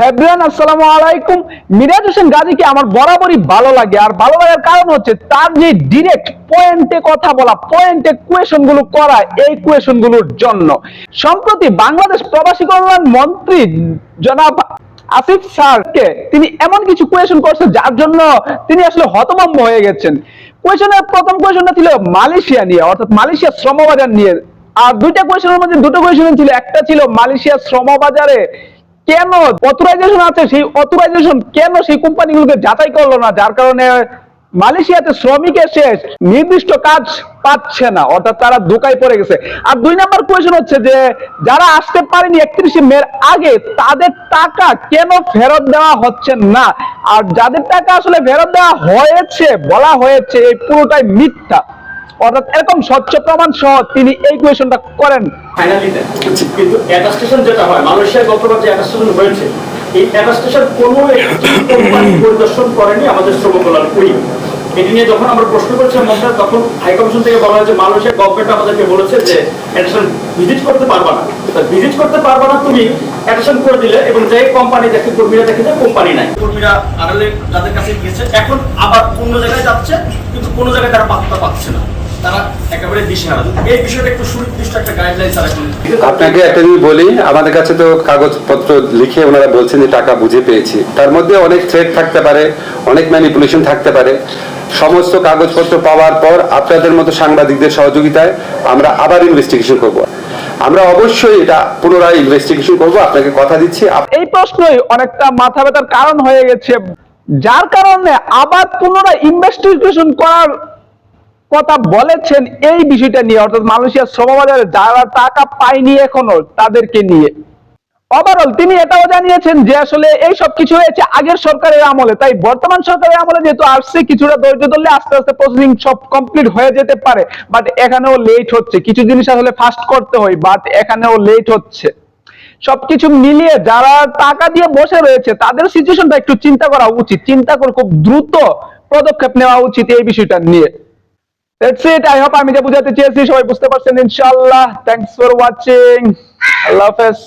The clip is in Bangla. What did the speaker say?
হ্যাভিয়ান আসসালামু আলাইকুম। মিরাজ হোসেন গাজীকে আমার বরাবরই ভালো লাগে। আর ভালো লাগার কারণ হচ্ছে তার যে ডিরেক্ট পয়েন্টে কথা বলা পয়েন্টে গুলো করা, এই গুলোর জন্য। সম্প্রতি বাংলাদেশ প্রবাসী কল্যাণ মন্ত্রী জনাব আসিফ স্যারকে তিনি এমন কিছু কোয়েশন করছেন যার জন্য তিনি আসলে হতভম্ব হয়ে গেছেন। কোয়েশনের প্রথম কোয়েশনটা ছিল মালয়েশিয়া নিয়ে, অর্থাৎ মালয়েশিয়া শ্রমবাজার নিয়ে। আর দুইটা কোয়েশনের মধ্যে দুটো কোয়েশন ছিল। একটা ছিল মালয়েশিয়া শ্রমবাজারে। কেন অথরাইজেশন আছে? সেই অথরাইজেশন কেন সেই কোম্পানিগুলোকে যাচাই করল না? যার কারণে মালয়েশিয়াতে শ্রমিক এসে নির্দিষ্ট কাজ পাচ্ছে না, অর্থাৎ তারা দোকায় পড়ে গেছে। আর দুই নাম্বার কোয়েশন হচ্ছে যে, যারা আসতে পারেনি একত্রিশে মের আগে, তাদের টাকা কেন ফেরত দেওয়া হচ্ছে না? আর যাদের টাকা আসলে ফেরত দেওয়া হয়েছে, বলা হয়েছে, এই পুরোটাই মিথ্যা। অর্থাৎ এরকম স্বচ্ছ প্রমাণ সহ তিনি এই কোয়েশনটা করেন। কিন্তু অ্যাটাস্টেশন যেটা হয় মালয়েশিয়ায় গতবার যে অ্যাটাস্টেশন হয়েছে এই অ্যাটাস্টেশন কোনো একটি কোম্পানি পরিদর্শন করেনি আমাদের শ্রম কল্যাণ উই এটি নিয়ে যখন আমরা প্রশ্ন করেছিলাম মন্ত্রী তখন হাইকমিশন থেকে বলা হয়েছে মালয়েশিয়া গভর্নমেন্ট আমাদেরকে বলেছে যে ভিজিট করতে পারবা না। ভিজিট করতে পারবা না তুমি অ্যাটাস্টেশন করে দিলে এবং যে কোম্পানি দেখে কর্মীরা দেখে যে কোম্পানি নাই। কর্মীরা আড়ালে যাদের কাছে গিয়েছে এখন আবার অন্য জায়গায় যাচ্ছে কিন্তু কোনো জায়গায় তারা পাত্তা পাচ্ছে না। তারা একেবারে দিশেহারা। এই বিষয়টা একটু সুনির্দিষ্ট একটা গাইডলাইন তারা আপনাকে একটা জিনিস বলি আমাদের কাছে তো কাগজপত্র লিখে ওনারা বলছেন যে টাকা বুঝে পেয়েছি। তার মধ্যে অনেক থ্রেড থাকতে পারে অনেক ম্যানিপুলেশন থাকতে পারে। সমস্ত কাগজপত্র পাওয়ার পর আপনাদের মতো সাংবাদিকদের সহযোগিতায় আমরা আবার ইনভেস্টিগেশন করব। আমরা অবশ্যই এটা পুনরায় ইনভেস্টিগেশন করব আপনাকে কথা দিচ্ছি। এই প্রশ্নই অনেকটা মাথা ব্যথার কারণ হয়ে গেছে। যার কারণে আবার পুনরায় ইনভেস্টিগেশন করার কথা বলেছেন এই বিষয়টা নিয়ে, অর্থাৎ মালয়েশিয়ার শ্রমবাজারে যারা টাকা পায়নি এখনও তাদেরকে নিয়ে। ওভারঅল তিনি এটাও জানিয়েছেন যে আসলে এই সব কিছু হয়েছে আগের সরকারের আমলে, তাই বর্তমান সরকারের আমলে যেহেতু আসছে, কিছুটা ধৈর্য ধরলে আস্তে আস্তে প্রসেসিং সব কমপ্লিট হয়ে যেতে পারে। বাট এখানেও লেট হচ্ছে। কিছু জিনিস আসলে ফাস্ট করতে হয় বাট এখানেও লেট হচ্ছে। সবকিছু মিলিয়ে যারা টাকা দিয়ে বসে রয়েছে, তাদের সিচুয়েশনটা একটু চিন্তা করা উচিত। চিন্তা করে খুব দ্রুত পদক্ষেপ নেওয়া উচিত এই বিষয়টা নিয়ে। That's it. I hope আমি যা বুঝাতে চেয়েছি, সবাই বুঝতে পারছেন, ইনশাআল্লাহ। থ্যাংকস ফর ওয়াচিং আল্লাহ হাফেজ